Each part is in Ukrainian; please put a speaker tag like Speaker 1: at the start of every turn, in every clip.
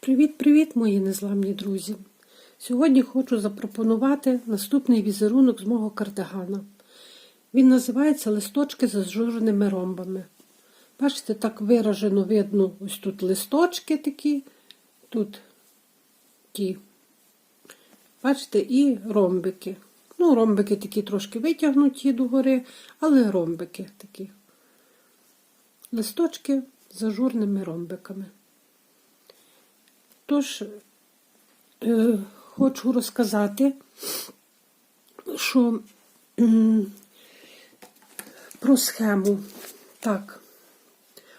Speaker 1: Привіт-привіт, мої незламні друзі! Сьогодні хочу запропонувати наступний візерунок з мого кардигана. Він називається листочки з ажурними ромбами. Бачите, так виражено видно, ось тут листочки такі, тут ті. Бачите, і ромбики. Ну, ромбики такі трошки витягнуті догори, але ромбики такі. Листочки з ажурними ромбиками. Тож, е, хочу розказати, що про схему. Так,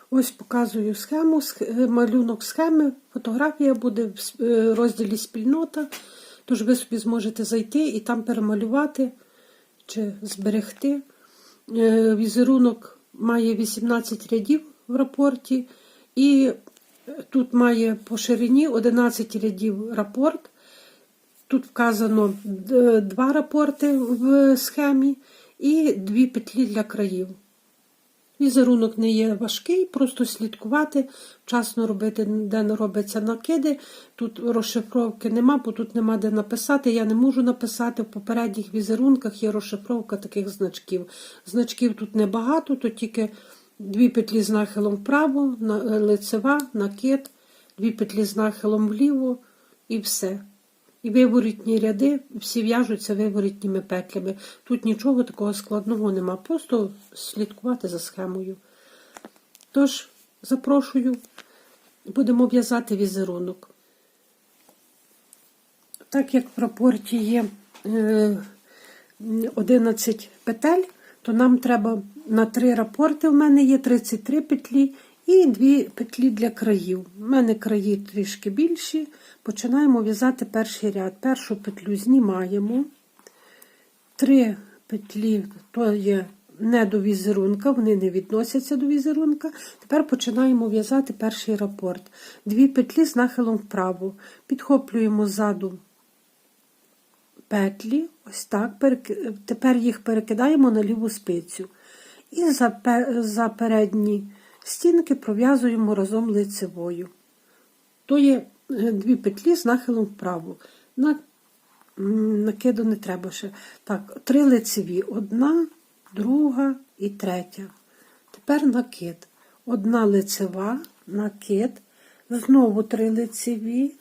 Speaker 1: ось показую схему, е, малюнок схеми, фотографія буде в е, розділі спільнота, тож ви собі зможете зайти і там перемалювати чи зберегти. Візерунок має 18 рядів в рапорті, і тут має по ширині 11 рядів рапорт. Тут вказано два рапорти в схемі і дві петлі для країв. Візерунок не є важкий, просто слідкувати, вчасно робити, де робиться накиди. Тут розшифровки нема, бо тут нема де написати. Я не можу написати. В попередніх візерунках є розшифровка таких значків. Значків тут небагато, тут тільки дві петлі з нахилом вправо, е, лицева, накид, дві петлі з нахилом вліво і все. І виворітні ряди всі в'яжуться виворітніми петлями. Тут нічого такого складного нема, просто слідкувати за схемою. Тож, запрошую, будемо в'язати візерунок. Так як в рапорті є е, 11 петель, то нам треба на три рапорти. У мене є 33 петлі і дві петлі для країв. У мене краї трішки більші. Починаємо в'язати перший ряд. Першу петлю знімаємо. Три петлі то є не до візерунка, вони не відносяться до візерунка. Тепер починаємо в'язати перший рапорт. Дві петлі з нахилом вправо. Підхоплюємо ззаду петлі, ось так. Тепер їх перекидаємо на ліву спицю. І за, передні стінки пров'язуємо разом лицевою. То є е, дві петлі з нахилом вправо. На, накиду не треба ще. Так, три лицеві. Одна, друга і третя. Тепер накид. Одна лицева, накид, знову три лицеві,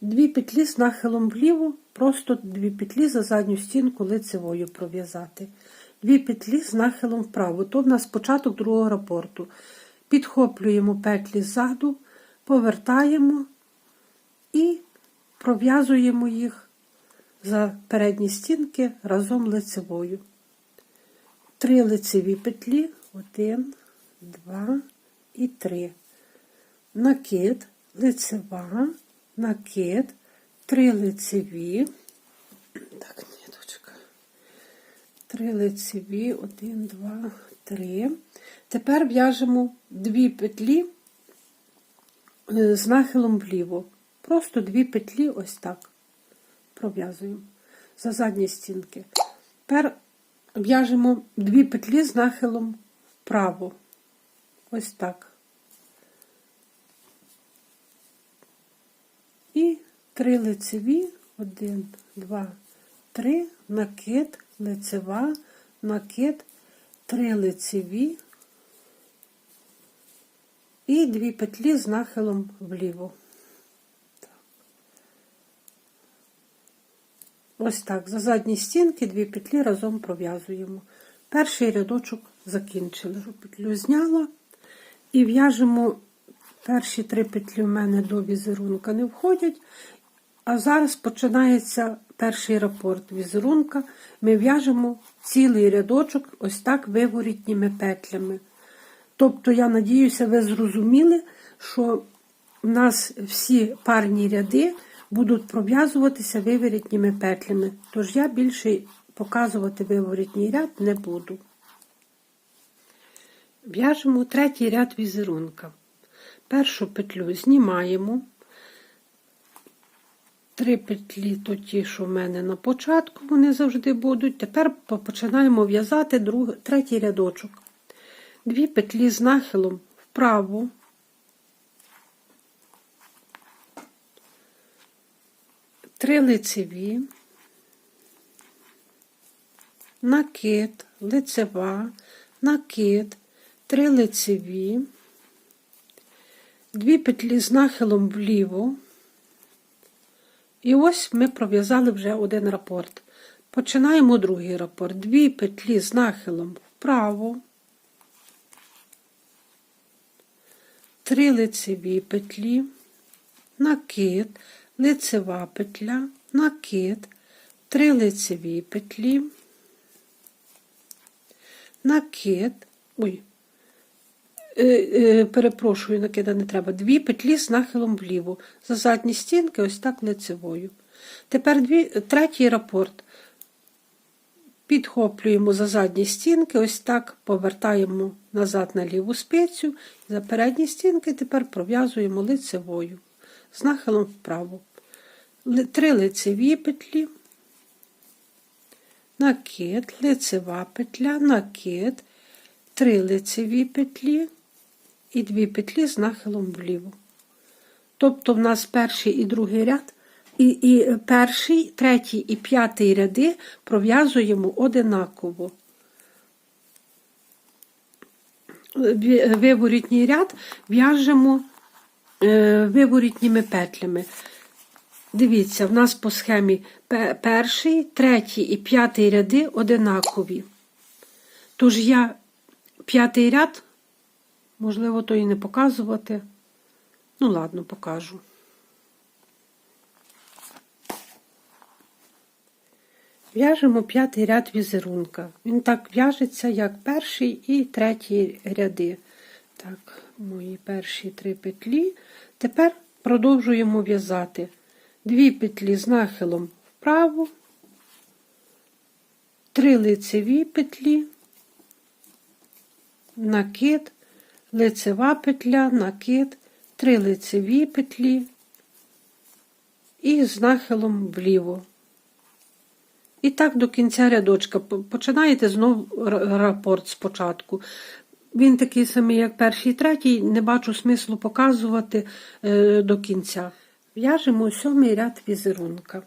Speaker 1: Дві петлі з нахилом вліво, просто дві петлі за задню стінку лицевою пров'язати. Дві петлі з нахилом вправо. То в нас початок другого рапорту. Підхоплюємо петлі ззаду, повертаємо і пров'язуємо їх за передні стінки разом лицевою. Три лицеві петлі, один, два і три. Накид, лицева, накид, три лицеві. Так, ниточка. Три лицеві, один, два, три. Тепер в'яжемо дві петлі е, з нахилом вліво. Просто дві петлі ось так пров'язуємо за задні стінки. Тепер в'яжемо дві петлі з нахилом вправо. Ось так. Три лицеві, один, два, три, накид, лицева, накид, три лицеві і дві петлі з нахилом вліво. Ось так, за задні стінки дві петлі разом пров'язуємо. Перший рядочок закінчили. Петлю зняла і в'яжемо Перші три петлі в мене до візерунка не входять. А зараз починається перший рапорт візерунка. Ми в'яжемо цілий рядочок ось так виворітніми петлями. Тобто, я надіюся, ви зрозуміли, що в нас всі парні ряди будуть пров'язуватися виворітніми петлями. Тож я більше показувати виворітній ряд не буду. В'яжемо третій ряд візерунка. Першу петлю знімаємо. Три петлі, то ті, що в мене на початку, вони завжди будуть. Тепер починаємо в'язати третій рядочок. Дві петлі з нахилом вправо, три лицеві, накид, лицева, накид, три лицеві, дві петлі з нахилом вліво. І ось ми пров'язали вже один рапорт. Починаємо другий рапорт. Дві петлі з нахилом вправо, три лицеві петлі, накид, лицева петля, накид, три лицеві петлі, накид, ой, перепрошую, накида не треба, дві петлі з нахилом вліво, за задні стінки, ось так лицевою. Тепер дві, третій рапорт. Підхоплюємо за задні стінки, ось так повертаємо назад на ліву спицю, за передні стінки тепер пров'язуємо лицевою, з нахилом вправо. Три лицеві петлі, накид, лицева петля, накид, три лицеві петлі і дві петлі з нахилом вліво. Тобто в нас перший і другий ряд, і, і перший, третій і п'ятий ряди пров'язуємо одинаково. Виворітній ряд в'яжемо е, виворітніми петлями. Дивіться, в нас по схемі перший, третій і п'ятий ряди одинакові. Тож я п'ятий ряд, можливо, то і не показувати. Ну, ладно, покажу. В'яжемо п'ятий ряд візерунка. Він так в'яжеться, як перший і третій ряди. Так, мої перші три петлі. Тепер продовжуємо в'язати дві петлі з нахилом вправо, три лицеві петлі, накид, лицева петля, накид, три лицеві петлі і з нахилом вліво. І так до кінця рядочка. Починаєте знову рапорт спочатку. Він такий самий, як перший і третій, не бачу смислу показувати е, до кінця. В'яжемо сьомий ряд візерунка.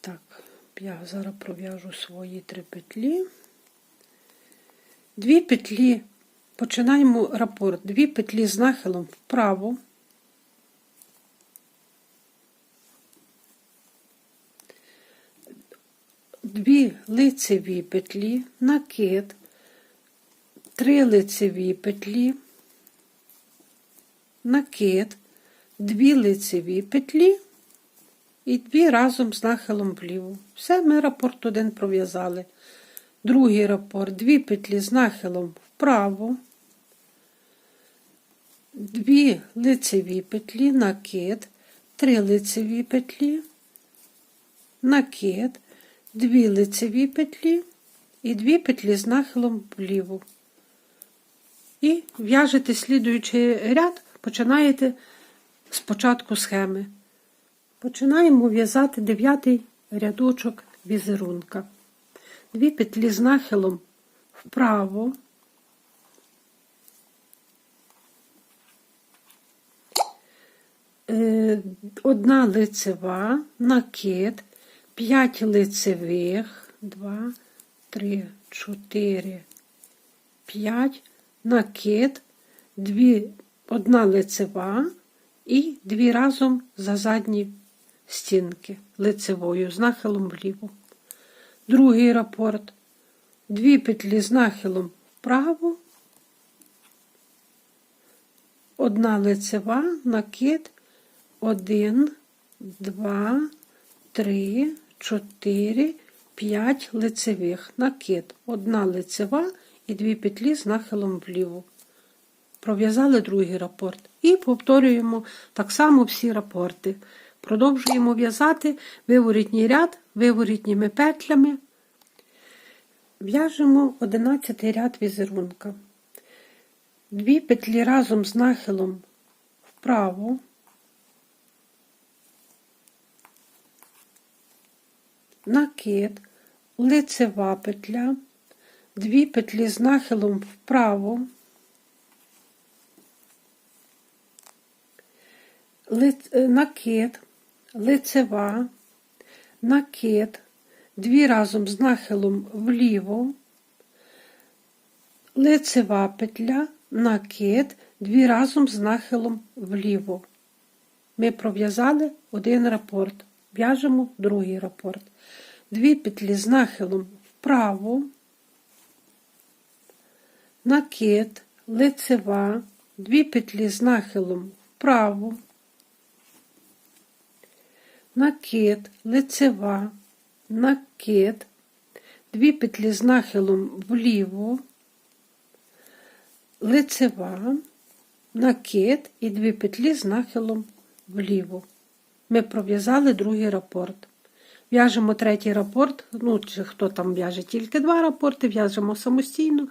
Speaker 1: Так, я зараз пров'яжу свої три петлі. Дві петлі, починаємо рапорт. Дві петлі з нахилом вправо. дві лицеві петлі, накид, три лицеві петлі, накид, дві лицеві петлі і дві разом з нахилом вліво. Все, ми рапорт один пров'язали. Другий рапорт, дві петлі з нахилом вправо, дві лицеві петлі, накид, три лицеві петлі, накид, дві лицеві петлі і дві петлі з нахилом вліво. І в'яжете слідуючий ряд, починаєте з початку схеми. Починаємо в'язати дев'ятий рядочок візерунка. Дві петлі з нахилом вправо, одна лицева, накид, 5 лицевих, 2, 3, 4, 5, накид, дві, одна лицева і дві разом за задні стінки лицевою з нахилом вліво. Другий рапорт. Дві петлі з нахилом вправо, одна лицева, накид, один, два, три, чотири, п'ять лицевих. Накид. Одна лицева і дві петлі з нахилом вліво. Пров'язали другий рапорт. І повторюємо так само всі рапорти. Продовжуємо в'язати виворітній ряд виворітніми петлями. В'яжемо 11 ряд візерунка. Дві петлі разом з нахилом вправо. Накид, лицева петля, дві петлі з нахилом вправо, е, накид, лицева, накид, дві разом з нахилом вліво, лицева петля, накид, дві разом з нахилом вліво. Ми пров'язали один рапорт, в'яжемо другий рапорт. Дві петлі з нахилом вправо, накид, лицева, дві петлі з нахилом вправо, накид, лицева, накид, дві петлі з нахилом вліво, лицева, накид і дві петлі з нахилом вліво. Ми пров'язали другий рапорт. В'яжемо третій рапорт, ну, чи хто там в'яже тільки два рапорти, в'яжемо самостійно.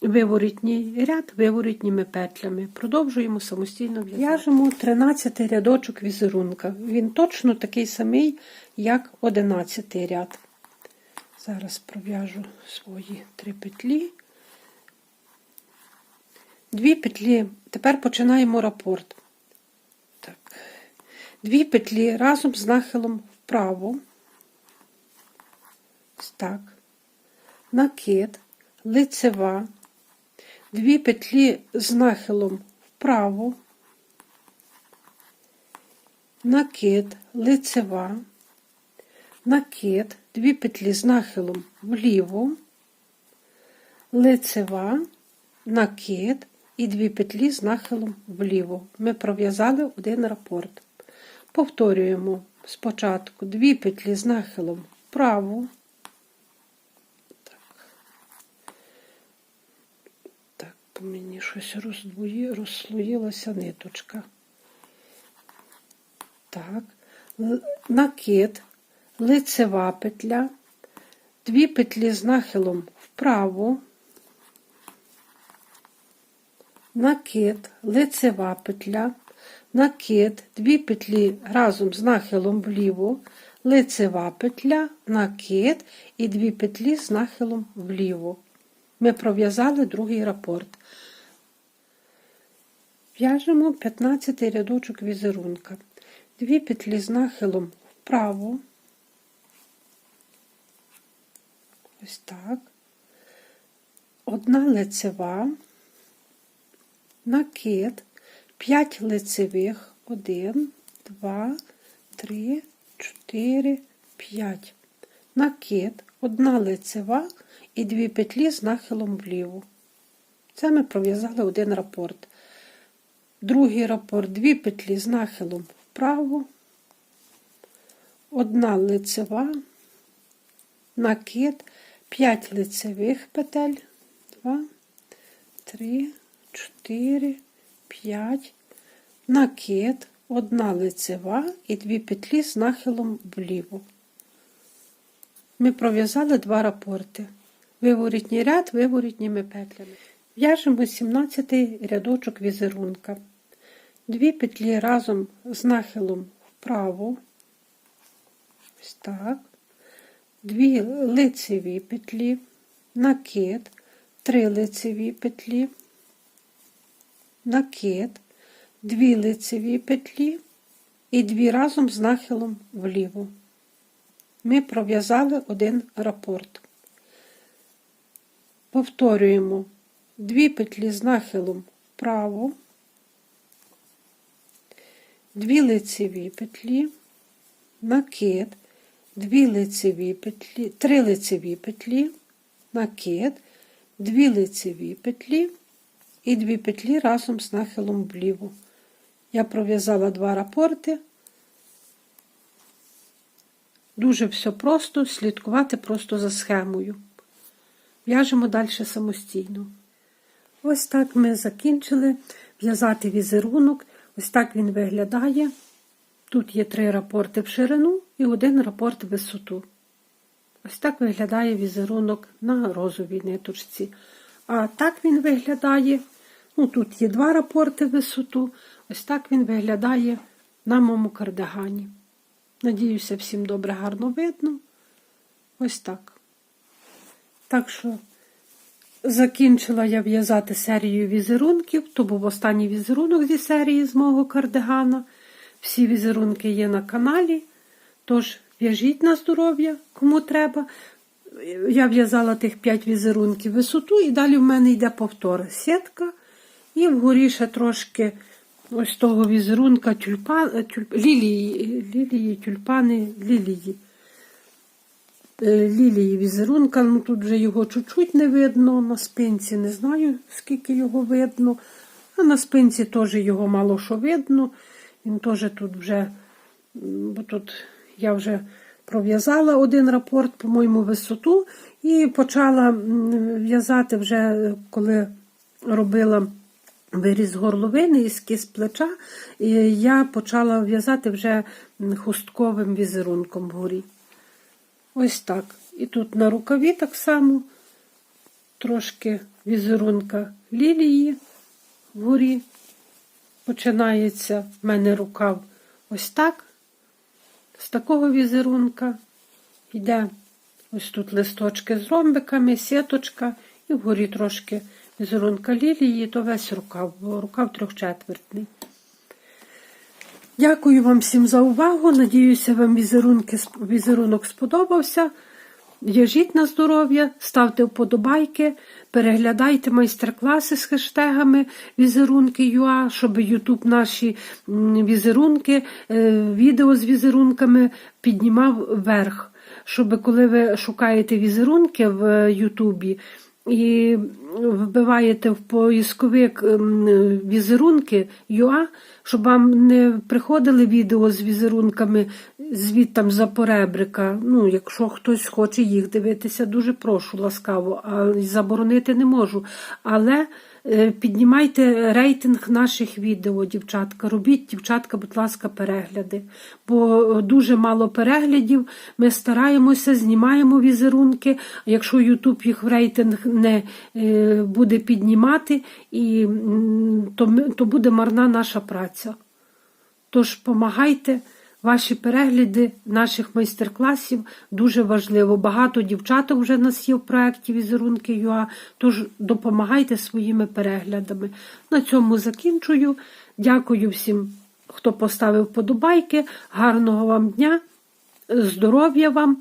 Speaker 1: Виворітній ряд виворітніми петлями. Продовжуємо самостійно в'язати. В'яжемо 13 рядочок візерунка. Він точно такий самий, як 11 ряд. Зараз пров'яжу свої три петлі. Дві петлі. Тепер починаємо рапорт. Дві петлі разом з нахилом вправо. Так. Накид, лицева, дві петлі з нахилом вправо, накид, лицева, накид, дві петлі з нахилом вліво, лицева, накид і дві петлі з нахилом вліво. Ми пров'язали один рапорт. Повторюємо спочатку. Дві петлі з нахилом вправо. Так, так по мені щось роздвої, розслоїлася ниточка. Так, накид, лицева петля, дві петлі з нахилом вправо, накид, лицева петля, накид, дві петлі разом з нахилом вліво, лицева петля, накид і дві петлі з нахилом вліво. Ми пров'язали другий рапорт. В'яжемо 15 рядочок візерунка. Дві петлі з нахилом вправо. Ось так. Одна лицева, накид, 5 лицевих, 1, 2, 3, 4, 5. Накид, одна лицева і дві петлі з нахилом вліво. Це ми пров'язали один рапорт. Другий рапорт, дві петлі з нахилом вправо, одна лицева, накид, 5 лицевих петель, 2, 3, 4, 5, накид, одна лицева і дві петлі з нахилом вліво. Ми пров'язали два рапорти. Виворітній ряд виворітніми петлями. В'яжемо 17 рядочок візерунка. Дві петлі разом з нахилом вправо. Ось так. Дві лицеві петлі, накид, три лицеві петлі, накид, дві лицеві петлі і дві разом з нахилом вліво. Ми пров'язали один рапорт. Повторюємо дві петлі з нахилом вправо, дві лицеві петлі, накид, дві лицеві петлі, три лицеві петлі, накид, дві лицеві петлі і дві петлі разом з нахилом вліво. Я пров'язала два рапорти. Дуже все просто, слідкувати просто за схемою. В'яжемо далі самостійно. Ось так ми закінчили в'язати візерунок. Ось так він виглядає. Тут є три рапорти в ширину і один рапорт в висоту. Ось так виглядає візерунок на розовій ниточці. А так він виглядає. Ну, тут є два рапорти висоту. Ось так він виглядає на моєму кардигані. Надіюся, всім добре, гарно видно. Ось так. Так що закінчила я в'язати серію візерунків. То був останній візерунок зі серії з мого кардигана. Всі візерунки є на каналі. Тож в'яжіть на здоров'я, кому треба. Я в'язала тих 5 візерунків висоту, і далі в мене йде повтор. Сітка. І вгорі ще трошки ось того візерунка тюльпан, тюльп, лілії, лілії, тюльпани, лілії. Е, Лілії візерунка, ну тут вже його чуть-чуть не видно, на спинці не знаю, скільки його видно. А на спинці теж його мало що видно. Він теж тут вже, бо тут я вже пров'язала один рапорт, по-моєму, висоту, і почала в'язати вже, коли робила виріз горловини і скіз плеча, і я почала в'язати вже хустковим візерунком вгорі. Ось так. І тут на рукаві так само трошки візерунка лілії вгорі. Починається в мене рукав ось так. З такого візерунка йде ось тут листочки з ромбиками, сіточка, і вгорі трошки візерунка лілії, то весь рукав, бо рукав трьохчетвертний. Дякую вам всім за увагу. Надіюся, вам візерунки, візерунок сподобався. В'яжіть на здоров'я, ставте вподобайки, переглядайте майстер-класи з хештегами візерунки ЮА, щоб Ютуб наші візерунки, е, відео з візерунками піднімав вверх. Щоб коли ви шукаєте візерунки в Ютубі і вбиваєте в поисковик ем, візерунки ЮА, щоб вам не приходили відео з візерунками звідтам за поребрика. Ну, якщо хтось хоче їх дивитися, дуже прошу ласкаво, а заборонити не можу. Але піднімайте рейтинг наших відео, дівчатка. Робіть, дівчатка, будь ласка, перегляди. Бо дуже мало переглядів. Ми стараємося, знімаємо візерунки. Якщо Ютуб їх в рейтинг не е, буде піднімати, і, то, то буде марна наша праця. Тож помагайте. Ваші перегляди наших майстер-класів дуже важливо. Багато дівчаток вже нас є в проєкті Візерунки ЮА, тож допомагайте своїми переглядами. На цьому закінчую. Дякую всім, хто поставив подобайки. Гарного вам дня, здоров'я вам.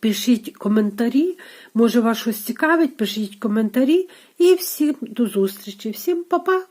Speaker 1: Пишіть коментарі, може вас щось цікавить, пишіть коментарі і всім до зустрічі. Всім па-па!